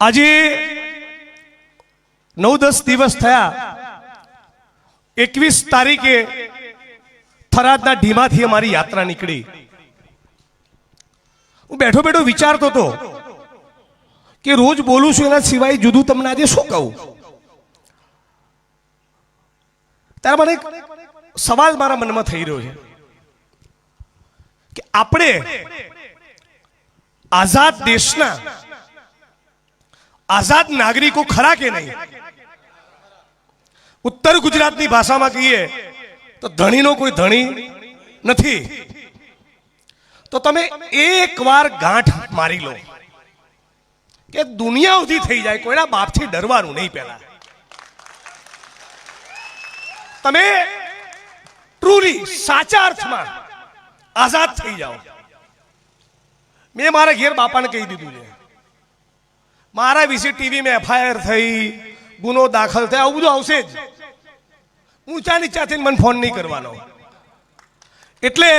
આજે નવ દસ દિવસ થયા. એકવીસ તારીખે થરાદના ઢીમાથી અમારી યાત્રા નીકળી. હું બેઠો બેઠો વિચારતો હતો કે રોજ બોલું છું એના સિવાય જુદું તમને આજે શું કહું? ત્યારે મને સવાલ મારા મનમાં થઈ રહ્યો છે કે આપણે આઝાદ દેશના આઝાદ નાગરિકો ખરા કે નહીં? ઉત્તર ગુજરાતની ભાષામાં કહીએ તો ધણીનો કોઈ ધણી નથી. તો તમે એકવાર ગાંઠ મારી લો કે દુનિયા ઉધી થઈ જાય, કોઈના બાપથી ડરવાનું નહીં પહેલા. તમે ટ્રુલી સાચા અર્થમાં આઝાદ થઈ જાઓ. મેં મારા ઘેર બાપાને કહી દીધું છે. મારા વિશે ટીવીમાં એફઆઈઆર થઈ ગુનો દાખલ થયો આવું બધું આવશે જ. ઊંચા નીચાથી મને ફોન નહીં કરવાનો. એટલે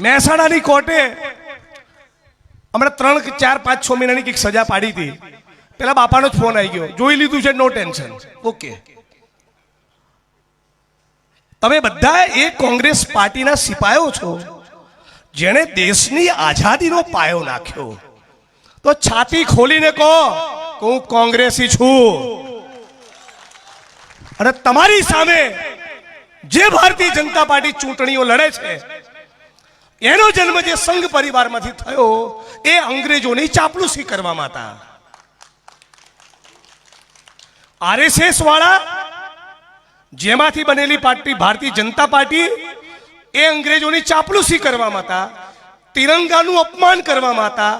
મહેસાણાની કોર્ટે હમણાં ત્રણ ચાર પાંચ છ મહિનાની કંઈક સજા પાડી હતી. પેલા બાપાનો જ ફોન આવી ગયો. જોઈ લીધું છે નો ટેન્શન. ઓકે. તમે બધા એ કોંગ્રેસ પાર્ટીના સિપાયો છો જેણે દેશની આઝાદીનો પાયો નાખ્યો. તો છાતી ખોલીને કહો કે હું કોંગ્રેસી છું. અને તમારી સામે જે ભારતીય જનતા પાર્ટી ચૂંટણીઓ લડે છે, એનો જન્મ જે સંઘ પરિવારમાંથી થયો, એ અંગ્રેજોની ચાપલુસી કરવામાં હતા આરએસએસ વાળા જેમાંથી બનેલી પાર્ટી ભારતીય જનતા પાર્ટી, એ અંગ્રેજોની ચાપલુસી કરવામાં હતા તિરંગાનું અપમાન કરવામાં હતા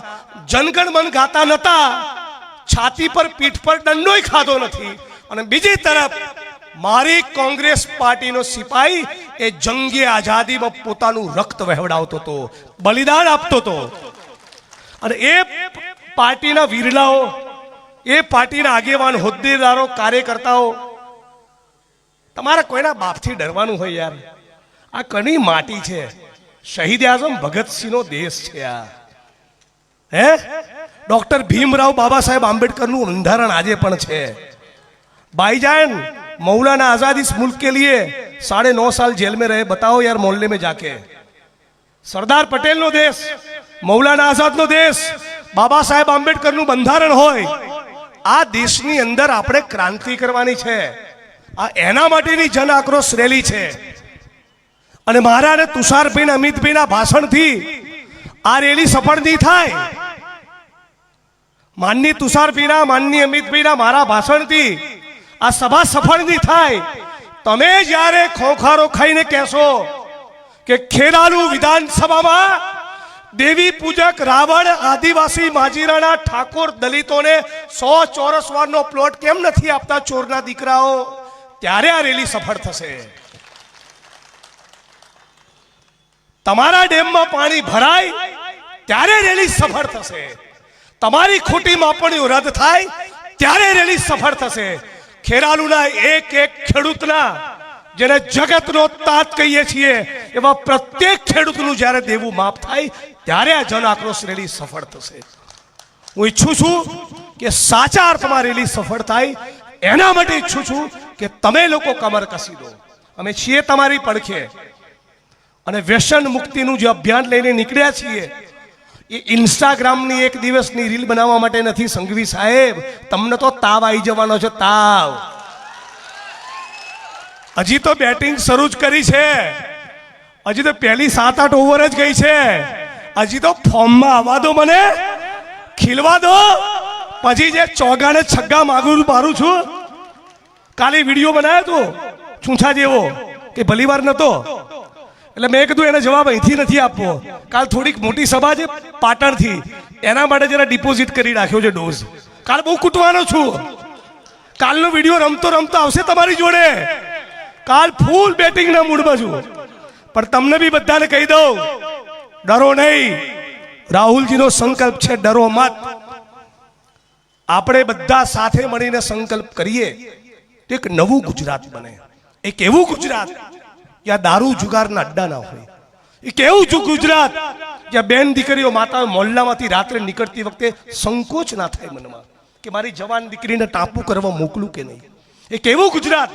જનગણ મન ગાતા નતા. છાતી પર પીઠ પર દંડોય ખાધો નથી. અને બીજી તરફ, મારી કોંગ્રેસ પાર્ટીનો સિપાહી એ જંગે આઝાદીમાં પોતાનું રક્ત વહેવડાવતો હતો, બલિદાન આપતો હતો. અને એ પાર્ટીના વીરલાઓ, એ પાર્ટીના આગેવાન, હોદ્દેદારો, કાર્યકર્તાઓ, તમારે કોઈના બાપથી ડરવાનું હોય યાર? આ કની માટી છે. શહીદ આઝમ ભગતસિંહનો દેશ છે આ. હે ડોક્ટર ભીમરાવ બાબા સાહેબ આંબેડકરનું બંધારણ આજે પણ છે भाईजान मौलाना आजाद इस मुल्क के लिए साढ़े नौ साल जेल में रहे बताओ यार मोहल्ले में जाके સરદાર પટેલનો દેશ મૌલાના આઝાદનો દેશ બાબા સાહેબ આંબેડકરનું બંધારણ હોય આ દેશની અંદર આપણે ક્રાંતિ કરવાની છે આ એના માટેની જન આક્રોશ રેલી છે અને મારા અને તુષારભાઈ ને અમિતભાઈના ભાષણથી આ રેલી સફળ નહીં થાય માનની તુષાર તુષારભાઈના માનની અમિત અમિતભાઈના મારા ભાષણથી આ સભા સફળ નહીં થાય. તમે જ્યારે ખોખારો ખાઈને કહેશો કે ખેરાલુ વિધાનસભામાં દેવી પૂજક રાવણ આદિવાસી માજીરાના ઠાકોર દલિતોને સો ચોરસ વારનો પ્લોટ કેમ નથી આપતા ચોરના દીકરાઓ? ત્યારે આ રેલી સફળ થશે. તમારા ડેમમાં પાણી ભરાય, ત્યારે રેલી સફળ થશે. તમારી ખોટી માપણીઓ રદ થાય, ત્યારે રેલી સફળ થશે. ખેરાલુના એક એક ખેડૂતના, જેને જગતનો તાત કહીએ છીએ, એવા પ્રત્યેક ખેડૂતનું જ્યારે દેવું માફ થાય, ત્યારે આ જન આક્રોશ રેલી સફળ થશે. હું ઈચ્છું છું કે સાચા અર્થમાં રેલી સફળ થાય, એના માટે ઈચ્છું છું કે તમે લોકો કમર કસી દો. અમે છીએ તમારી પડખે. અને વ્યસન મુક્તિનું જે અભિયાન લઈને નીકળ્યા છીએ એ ઇન્સ્ટાગ્રામની એક દિવસની રીલ બનાવવા માટે નથી, સંઘવી સાહેબ. તમને તો તાવ આવી જવાનો છે, તાવ. હજી તો બેટિંગ શરૂ જ કરી છે. હજી તો પહેલી સાત આઠ ઓવર જ ગઈ છે. હજી તો ફોર્મમાં આવવા દો મને. ખીલવા દો. પછી જે ચોગાને છગ્ગા માગું મારું છું. કાલે વીડિયો બનાવ્યો હતો છૂછા જેવો, કે ભલીવાર નહોતો એટલે મેં કીધું એને જવાબ અહીંથી નથી આપવો. કાલ થોડીક મોટી સભા છે પાટણથી. એના માટે જરા ડિપોઝિટ કરી રાખ્યો છે ડોઝ કાલ બહુ કૂટવાનો છું. કાલનો વીડિયો રમતો રમતો આવશે તમારી જોડે. કાલ ફૂલ બેટિંગના મૂડમાં છું. પણ તમને બી બધાને કહી દઉં, ડરો નહીં. રાહુલજીનો સંકલ્પ છે, ડરો મત. આપણે બધા સાથે મળીને સંકલ્પ કરીએ તો એક નવું ગુજરાત બને. એક એવું ગુજરાત ત્યાં દારૂ જુગારના અડ્ડા ના હોય. એ કેવું છું ગુજરાત? જ્યાં બેન દીકરીઓ માતા મોહલ્લામાંથી રાત્રે નીકળતી વખતે સંકોચ ના થાય મનમાં કે મારી જવાન દીકરીને ટાપુ કરવા મોકલું કે નહીં? એ કેવું ગુજરાત?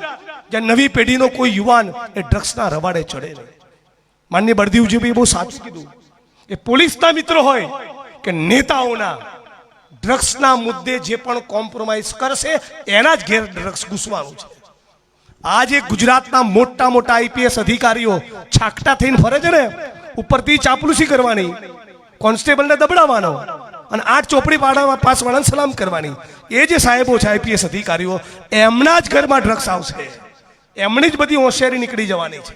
જ્યાં નવી પેઢીનો કોઈ યુવાન એ ડ્રગ્સના રવાડે ચડે નહીં. માન્ય બળદેવજીભાઈ બહુ સાચું કીધું. એ પોલીસના મિત્રો હોય કે નેતાઓના, ડ્રગ્સના મુદ્દે જે પણ કોમ્પ્રોમાઇઝ કરશે, એના જ ઘેર ડ્રગ્સ ઘૂસવાનું છે. આજે ગુજરાતના મોટા મોટા આઈપીએસ અધિકારીઓ છાકટા થઈને ફરે છે ને, ઉપરથી ચાપલુસી કરવાની, કોન્સ્ટેબલને દબડાવવાનો અને આઠ ચોપડી પાડામાં પાસ વાળાને સલામ કરવાની. એ જે સાહેબો છે આઈપીએસ અધિકારીઓ, એમના જ ઘરમાં ડ્રગ્સ આવશે. એમની જ બધી હોશિયારી નીકળી જવાની છે.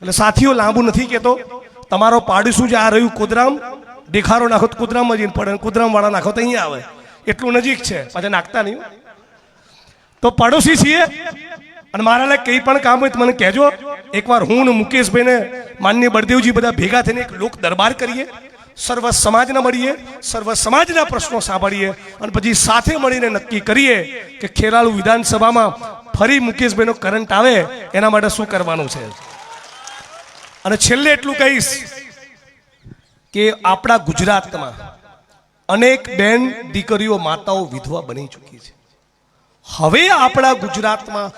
એટલે સાથીઓ, લાંબુ નથી કહેતો. તમારો પાડોશું જે આ રહ્યું કુદરામ દેખારો નાખો તો કુદરામમાં જઈને પડે કુદરામ વાળા નાખો તો અહીંયા આવે. એટલું નજીક છે. પાછા નાખતા નહીં. તો પડોશી છીએ. અને મારા લાયક કંઈ પણ કામ હોય તો મને કહેજો. એકવાર હું ને મુકેશભાઈને માન્ય બળદેવજી બધા ભેગા થઈને એક લોક દરબાર કરીએ. સર્વ સમાજને મળીએ, સર્વ સમાજના પ્રશ્નો સાંભળીએ અને પછી સાથે મળીને નક્કી કરીએ કે ખેરાલુ વિધાનસભામાં ફરી મુકેશભાઈનો કરંટ આવે, એના માટે શું કરવાનું છે? અને છેલ્લે એટલું કહીશ કે આપણા ગુજરાતમાં અનેક બેન દીકરીઓ માતાઓ વિધવા બની ચૂકી છે. હવે આપણા ગુજરાતમાં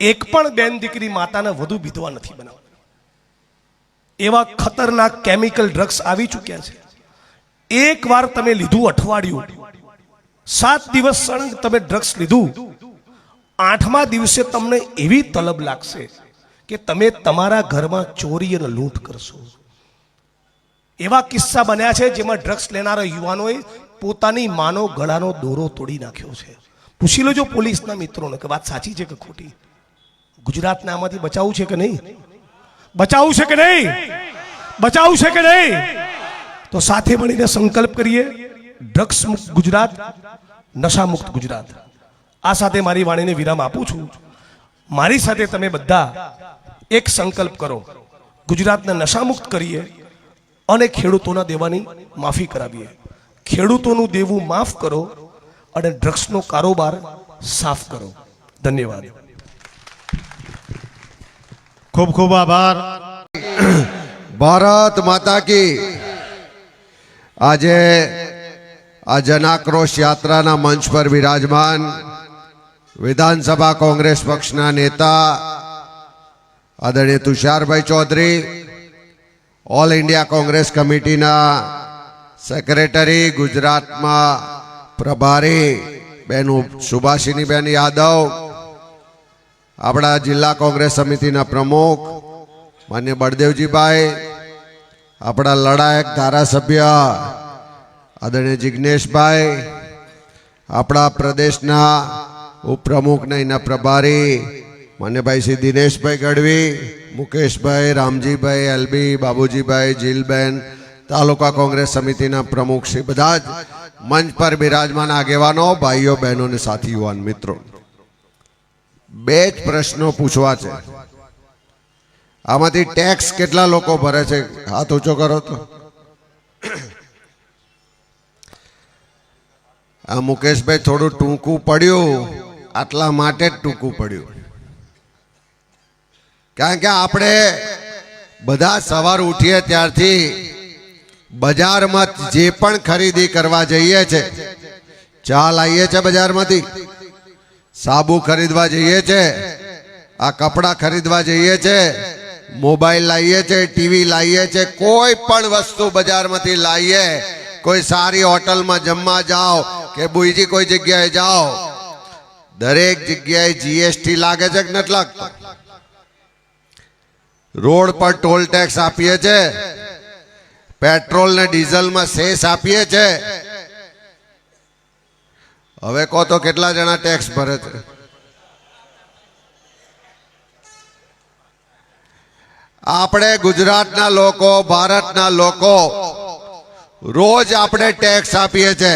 એક પણ બેન દીકરી માતાને વધુ વિધવા નથી બનાવ એવા ખતરનાક કેમિકલ ડ્રગ્સ આવી ચૂક્યા છે. એક વાર તમે લીધું અઠવાડિયું, સાત દિવસ સળંગ તમે ડ્રગ્સ લીધું, આઠમા દિવસે તમને એવી તલબ લાગશે કે તમે તમારા ઘરમાં ચોરી અને લૂંટ કરશો. એવા કિસ્સા બન્યા છે જેમાં ડ્રગ્સ લેનારા યુવાનોએ પોતાની માનો ગળાનો દોરો તોડી નાખ્યો છે. પૂછી લેજો પોલીસના મિત્રોને કે વાત સાચી છે કે ખોટી? ગુજરાતને આમાંથી બચાવવું છે કે નહીં? બચાવવું છે કે નહીં? બચાવવું છે કે નહીં? તો સાથે મળીને સંકલ્પ કરીએ ડ્રગ્સ મુક્ત ગુજરાત નશા મુક્ત ગુજરાત. આ સાથે મારી વાણીને વિરામ આપું છું. મારી સાથે તમે બધા એક સંકલ્પ કરો. ગુજરાતને નશામુક્ત કરીએ અને ખેડૂતોના દેવાની માફી કરાવીએ. ખેડૂતોનું દેવું માફ કરો અને ડ્રગ્સનો કારોબાર સાફ કરો. ધન્યવાદ. ખૂબ ખૂબ આભાર. ભારત માતા કી. આજે આ જનાક્રોશ યાત્રાના મંચ પર વિરાજમાન વિધાનસભા કોંગ્રેસ પક્ષના નેતા આદરણીય તુષારભાઈ ચૌધરી, ઓલ ઇન્ડિયા કોંગ્રેસ કમિટીના સેક્રેટરી, ગુજરાતમાં પ્રભારી બેન સુભાષિની બેન યાદવ આપણા જિલ્લા કોંગ્રેસ સમિતિના પ્રમુખ માન્ય બળદેવજીભાઈ, આપણા લડાયક ધારાસભ્ય આદરણીય જિજ્ઞેશભાઈ આપણા પ્રદેશના ઉપપ્રમુખ ને એના પ્રભારી માન્યભાઈ શ્રી દિનેશભાઈ ગઢવી, મુકેશભાઈ, રામજીભાઈ, એલબી, બાબુજીભાઈ, જીલબેન, તાલુકા કોંગ્રેસ સમિતિના પ્રમુખ શ્રી બધા જ મંચ પર બિરાજમાન આગેવાનો, ભાઈઓ, બહેનો અને સાથી યુવાન મિત્રો. બે જ પ્રશ્નો પૂછવા છે. આમાંથી ટેક્સ કેટલા લોકો ભરે છે? હાથ ઊંચો કરો તો. આ મુકેશભાઈ થોડું ટૂંકું પડ્યું. આટલા માટે જ ટૂંકું પડ્યું. કારણ કે આપણે બધા સવાર ઉઠીએ ત્યારથી બજારમાં જે પણ ખરીદી કરવા જઈએ છે, ચા લાવીએ છે બજારમાંથી. સાબુ ખરીદવા જઈએ છે, આ કપડાં ખરીદવા જઈએ છે, મોબાઈલ લાવીએ છે, ટીવી લાવીએ છે, કોઈ પણ વસ્તુ બજારમાંથી લાવીએ કોઈ સારી હોટલમાં જમવા જાઓ કે બીજી કોઈ જગ્યાએ જાઓ, દરેક જગ્યાએ જીએસટી લાગે છે કે નથી લાગતો? રોડ પર ટોલ ટેક્સ આપીએ છે પેટ્રોલ ને ડીઝલમાં સેસ આપીએ છે હવે કહો તો કેટલા જણા ટેક્સ ભરે છે? આપણે ગુજરાતના લોકો, ભારતના લોકો રોજ આપણે ટેક્સ આપીએ છે.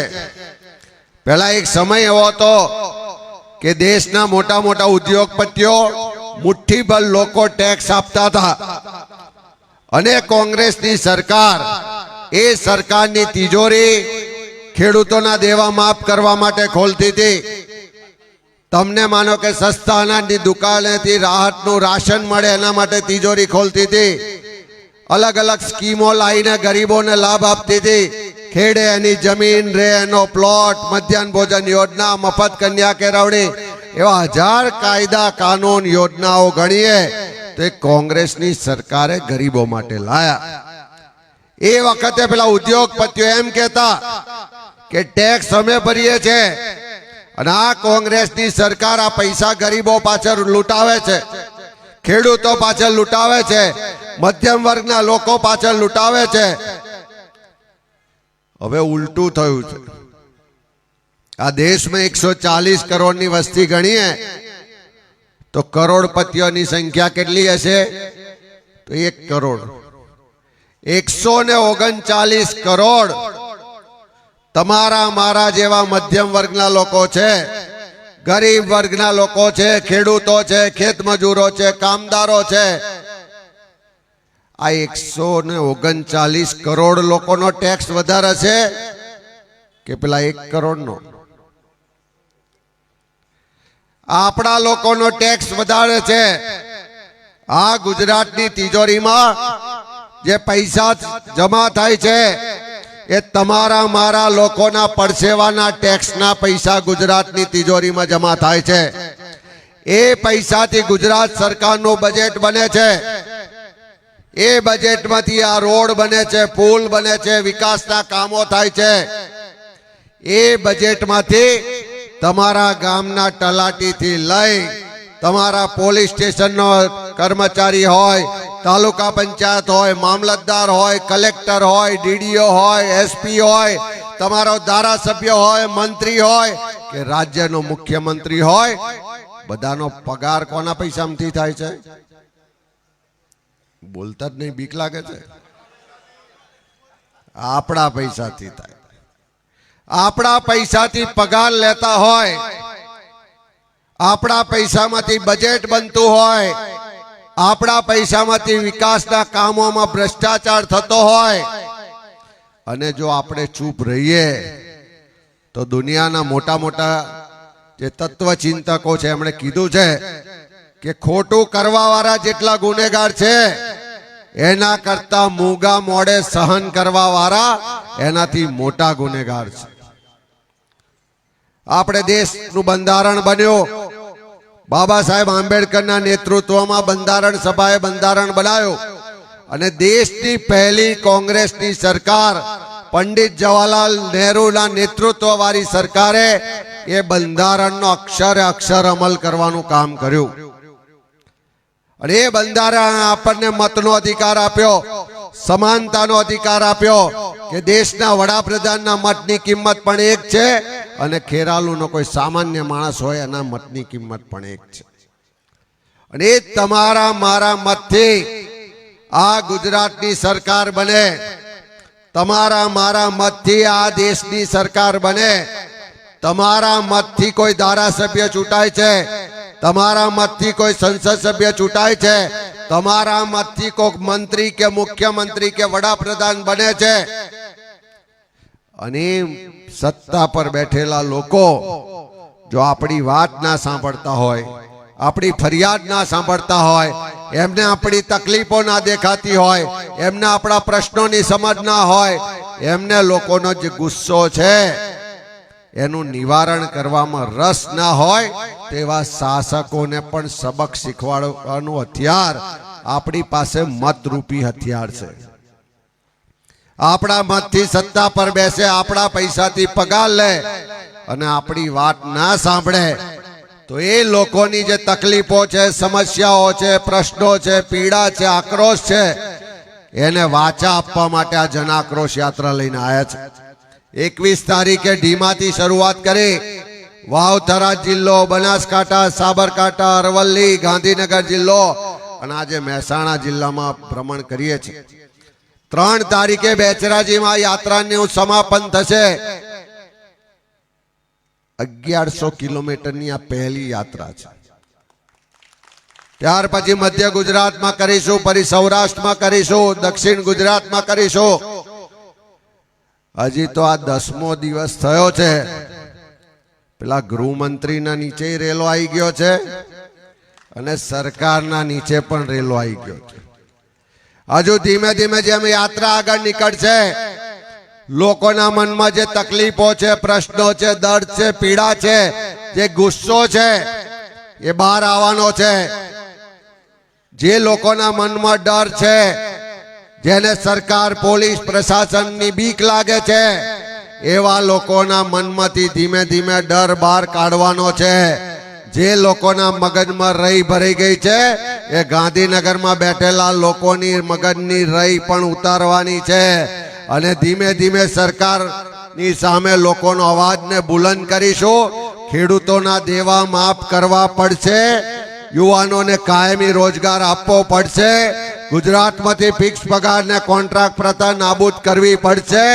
પહેલા એક સમય એવો હતો કે દેશના મોટા મોટા ઉદ્યોગપતિઓ મુઠ્ઠીભર લોકો ટેક્સ આપતા હતા. અને કોંગ્રેસની સરકાર, એ સરકારની તિજોરી ખેડૂતોના દેવા માફ કરવા માટે ખોલતી હતી. તમને માનો કે સસ્તા અનાજની દુકાનેથી રાહતનું રાશન મળે એના માટે તિજોરી ખોલતી હતી. અલગ અલગ સ્કીમો લાવીને ગરીબોને લાભ આપતી હતી. ખેડે એની જમીન, રે એનો પ્લોટ, મધ્યાહન ભોજન યોજના, મફત કન્યા કેળવણી એવા હજાર કાયદા, કાનૂન, યોજનાઓ ગણીએ તો કોંગ્રેસની સરકારે ગરીબો માટે લાયા. એ વખતે પેલા ઉદ્યોગપતિઓ એમ કહેતા કે ટેક્સ અમે ભરીએ છે. અને આ કોંગ્રેસની સરકાર આ પૈસા ગરીબો પાછળ લૂંટાવે છે. ખેડૂતો પાછળ લૂંટાવે છે. મધ્યમ વર્ગના લોકો પાછળ લૂંટાવે છે. હવે ઉલટું થયું છે. આ દેશમાં એકસો ચાલીસ કરોડની વસ્તી ગણીએ, તો કરોડપતિઓની સંખ્યા કેટલી હશે? તો એક કરોડ. એકસો ને ઓગણચાલીસ કરોડ. તમારા મારા જેવા મધ્યમ વર્ગના લોકો છે, ગરીબ વર્ગના લોકો છે, ખેડૂતો છે ખેતમજૂરો છે, કામદારો છે. આ એકસો ને ઓગણચાલીસ કરોડ લોકોનો ટેક્સ વધારે છે કે પેલા એક કરોડનો? આપણા લોકોનો ટેક્સ વધારે છે. આ ગુજરાતની તિજોરીમાં જે પૈસા જમા થાય છે એ તમારા, મારા લોકોના પડસેવાના ટેક્સના પૈસા ગુજરાતની તિજોરીમાં જમા થાય છે. એ પૈસાથી ગુજરાત સરકારનું બજેટ બને છે. એ બજેટમાંથી આ રોડ બને છે, પુલ બને છે, વિકાસના કામો થાય છે. એ બજેટમાંથી તમારા ગામના તલાટીથી લઈ તમારા પોલીસ સ્ટેશનનો કર્મચારી હોય તાલુકા પંચાયત હોય, મામલતદાર હોય, કલેક્ટર હોય, ડીડીઓ હોય, એસપી હોય, તમારો ધારાસભ્ય હોય, મંત્રી હોય, કે રાજ્યનો મુખ્યમંત્રી હોય, બધાનો પગાર કોના પૈસામાંથી થાય છે? બોલતા જ નહીં, બીક લાગે છે? આપણા પૈસાથી થાય. આપણા પૈસાથી પગાર લેતા હોય, આપણા પૈસામાંથી બજેટ બનતું હોય આપણા પૈસામાંથી વિકાસના કામોમાં ભ્રષ્ટાચાર થતો હોય અને જો આપણે ચૂપ રહીએ, તો દુનિયાના મોટા મોટા જે તત્વચિંતકો છે, એમણે કીધું છે કે ખોટું કરવા વાળા જેટલા ગુનેગાર છે, એના કરતા મૂગા મોડે સહન કરવા વાળા એનાથી મોટા ગુનેગાર છે. આપણે દેશનું બંધારણ બન્યું. બાબા સાહેબ આંબેડકરના નેતૃત્વમાં બંધારણ સભાએ બંધારણ બનાવ્યો. અને દેશની પહેલી કોંગ્રેસની સરકાર પંડિત જવાહરલાલ નહેરુના નેતૃત્વ વાળી સરકારે એ બંધારણનો અક્ષરે અક્ષર અમલ કરવાનું કામ કર્યું. અને એ બંધારણ આપણને મતનો અધિકાર આપ્યો. સમાનતાનો અધિકાર આપ્યો કે દેશના વડાપ્રધાનના મતની કિંમત પણ એક છે અને ખેરાલુનો કોઈ સામાન્ય માણસ હોય એના મતની કિંમત પણ એક છે. અને તમારા મારા મતથી આ ગુજરાતની સરકાર બને, તમારા મારા મતથી આ દેશની સરકાર બને, તમારા મતથી કોઈ ધારાસભ્ય ચૂંટાય છે, તમારા મતથી કોઈ સંસદ સભ્ય ચૂંટાય છે તમારા કોક મંત્રી કે મુખ્યમંત્રી કે વડાપ્રધાન બને છે. અને સત્તા પર બેઠેલા લોકો જો આપણી વાત ના સાંભળતા હોય, આપણી ફરિયાદ ના સાંભળતા હોય, એમને આપણી તકલીફો ના દેખાતી હોય, એમને આપણા પ્રશ્નોની સમજ ના હોય, એમને લોકોનો જે ગુસ્સો છે. એનું નિવારણ કરવામાં રસ ના હોય તેવા શાસકોને પણ સબક શીખવાડવાનું હથિયાર આપણી પાસે મતરૂપી હથિયાર છે. આપણા મતથી સત્તા પર બેસે, આપણા પૈસાથી પગાર લે અને આપણી વાત ના સાંભળે, તો એ લોકોની જે તકલીફો છે, સમસ્યાઓ છે, પ્રશ્નો છે, પીડા છે, આક્રોશ છે, એને વાચા આપવા માટે આ જનાક્રોશ યાત્રા લઈને આવ્યા છે. એકવીસ તારીખે ઢીમાથી શરૂઆત કરી વાવથરા જિલ્લો, બનાસકાંઠા, સાબરકાંઠા, અરવલ્લી, ગાંધીનગર જિલ્લો અને આજે મહેસાણા જિલ્લામાં ભ્રમણ કરીએ છીએ. ત્રણ તારીખે બેચરાજીમાં યાત્રાનું સમાપન થશે. અગિયારસો કિલોમીટરની આ પહેલી યાત્રા છે. ત્યાર પછી મધ્ય ગુજરાતમાં કરીશું ફરી સૌરાષ્ટ્રમાં કરીશું, દક્ષિણ ગુજરાતમાં કરીશું. હજી તો આ દસમો દિવસ થયો છે. પેલા ગૃહમંત્રીના નીચે રેલો આવી ગયો છે અને સરકારના નીચે પણ રેલો આવી ગયો છે. હજુ ધીમે ધીમે જેમ યાત્રા આગળ નીકળશે, લોકોના મનમાં જે તકલીફો છે, પ્રશ્નો છે, દર્દ છે, પીડા છે, જે ગુસ્સો છે, એ બહાર આવવાનો છે. જે લોકોના મનમાં ડર છે જેને સરકાર, પોલીસ, પ્રશાસનની બીક લાગે છે, એવા લોકોના મનમાંથી ધીમે ધીમે ડર બહાર કાઢવાનો છે. જે લોકોના મગજમાં રહી ભરાઈ ગઈ છે, એ ગાંધીનગરમાં બેઠેલા લોકોની મગજની રહી પણ ઉતારવાની છે. અને ધીમે ધીમે સરકારની સામે લોકોનો અવાજને બુલંદ કરીશું. ખેડૂતોના દેવા માફ કરવા પડશે. યુવાનોને કાયમી રોજગાર આપવો પડશે. ગુજરાતમાંથી ફિક્સ પગાર ને કોન્ટ્રાક્ટ પ્રથા નાબૂદ કરવી પડશે.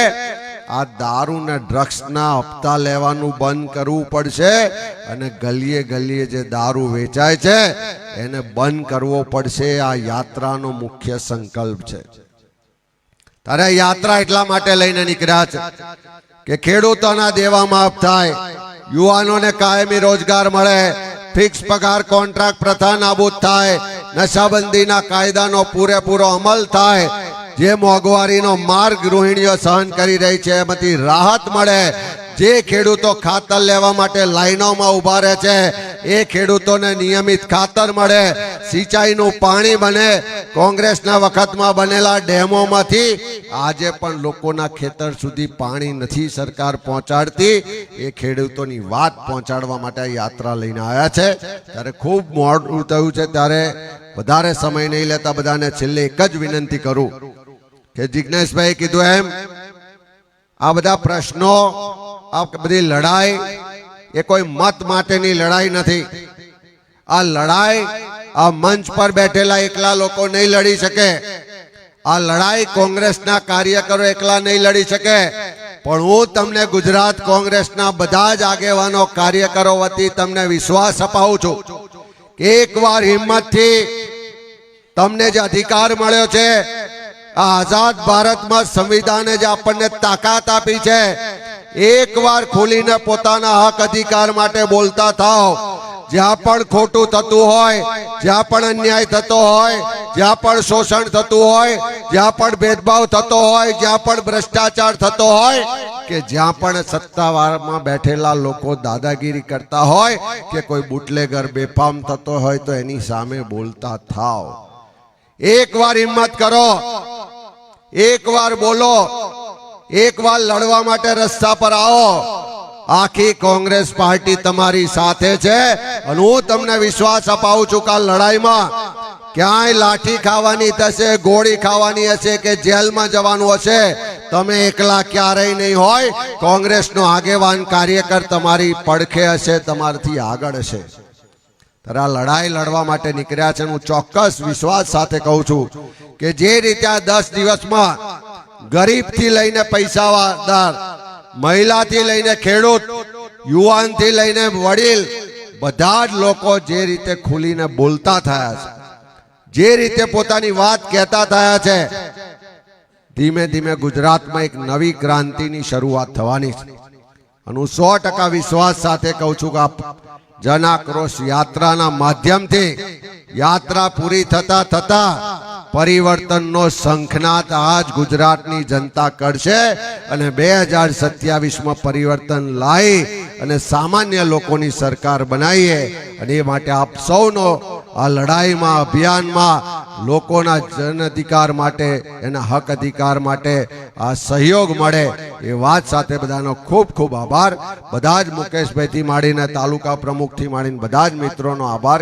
આ દારૂ ને ડ્રગ્સના હપ્તા લેવાનું બંધ કરવું પડશે અને ગલીએ ગલીએ જે દારૂ વેચાય છે, એને બંધ કરવો પડશે. આ યાત્રાનો મુખ્ય સંકલ્પ છે. તારે યાત્રા એટલા માટે લઈને નીકળ્યા છે કે ખેડૂતોના દેવા માફ થાય, યુવાનોને કાયમી રોજગાર મળે ફિક્સ પગાર કોન્ટ્રાક્ટ પ્રથા નાબૂદ થાય નશાબંધીના કાયદાનો પૂરેપૂરો અમલ થાય, જે મોંઘવારીનો માર્ગ ગૃહિણીઓ સહન કરી રહી છે, એમાંથી રાહત મળે. જે ખેડૂતો ખાતર લેવા માટે લાઈનોમાં ઊભા રહે છે એ ખેડૂતોને નિયમિત ખાતર મળે, સિંચાઈનું પાણી બને, કોંગ્રેસના વખતમાં બનેલા ડેમોમાંથી. આજે પણ લોકોના ખેતર સુધી પાણી નથી સરકાર પહોંચાડતી. એ ખેડૂતોની વાત પહોંચાડવા માટે યાત્રા લઈને આવ્યા છે. ત્યારે ખૂબ મોડું થયું છે. ત્યારે વધારે સમય નહીં લેતા બધાને છેલ્લે એક જ વિનંતી કરું કે જિજ્ઞેશભાઈ કીધું એમ, આ બધા પ્રશ્નો, આ બધી લડાઈ એ કોઈ મત માટેની લડાઈ નથી. આ લડાઈ આ મંચ પર બેઠેલા એકલા લોકો નહીં લડી શકે. આ લડાઈ કોંગ્રેસના કાર્યકરો એકલા નહીં લડી શકે. પણ હું તમને ગુજરાત કોંગ્રેસના બધા જ આગેવાનો કાર્યકરો વતી તમને વિશ્વાસ અપાવું છું. કે એકવાર હિંમતથી તમને જે અધિકાર મળ્યો છે, આ આઝાદ ભારતમાં સંવિધાને જે આપણને તાકાત આપી છે એકવાર ખોલીને પોતાના હક અધિકાર માટે બોલતા થાવ જ્યાં પણ ખોટું થતું હોય, જ્યાં પણ અન્યાય થતો હોય, જ્યાં પણ શોષણ થતું હોય, જ્યાં પણ ભેદભાવ થતો હોય, જ્યાં પણ ભ્રષ્ટાચાર થતો હોય, કે જ્યાં પણ સત્તાવારમાં બેઠેલા લોકો દાદાગીરી કરતા હોય, કે કોઈ બુટલેગર બેફામ થતો હોય, તો એની સામે બોલતા થાવ એકવાર હિંમત કરો. એકવાર બોલો. એકવાર લડવા માટે રસ્તા પર આવો. આખી કોંગ્રેસ પાર્ટી તમારી સાથે છે અને હું તમને વિશ્વાસ અપાવું છું કે આ લડાઈમાં ક્યાંય લાઠી ખાવાની થશે, ગોળી ખાવાની હશે કે જેલમાં જવાનું હશે, તમે એકલા ક્યારેય નહીં હોય. કોંગ્રેસનો આગેવાન કાર્યકર તમારી પડખે હશે, તમારાથી આગળ હશે. ત્યારે આ લડાઈ લડવા માટે નીકળ્યા છે હું ચોક્કસ વિશ્વાસ સાથે કહું છું કે જે રીતે આ દસ દિવસમાં ગરીબથી લઈને પૈસાદાર મહિલાથી લઈને ખેડૂત, યુવાનથી લઈને વડીલ, બધા જ લોકો જે રીતે ખુલીને બોલતા થયા છે, જે રીતે પોતાની વાત કહેતા થયા છે, ધીમે ધીમે ગુજરાતમાં એક નવી ક્રાંતિની શરૂઆત થવાની છે. અને હું સો ટકા વિશ્વાસ સાથે કહું છું કે આ જન આક્રોશ યાત્રાના માધ્યમથી યાત્રા પૂરી થતા થતા પરિવર્તનનો શંખનાદ આજ ગુજરાતની જનતા કરશે અને બે હજાર સત્યાવીસમાં પરિવર્તન લાવી અને સામાન્ય લોકોની સરકાર બનાવીએ અને એ માટે આપ સૌનો આ લડાઈમાં, અભિયાનમાં, લોકોના જન અધિકાર માટે, એના હક અધિકાર માટે આ સહયોગ મળે એ વાત સાથે બધાનો ખૂબ ખૂબ આભાર. બધા જ મુકેશભાઈથી માંડીને તાલુકા પ્રમુખથી માંડીને બધા જ મિત્રોનો આભાર.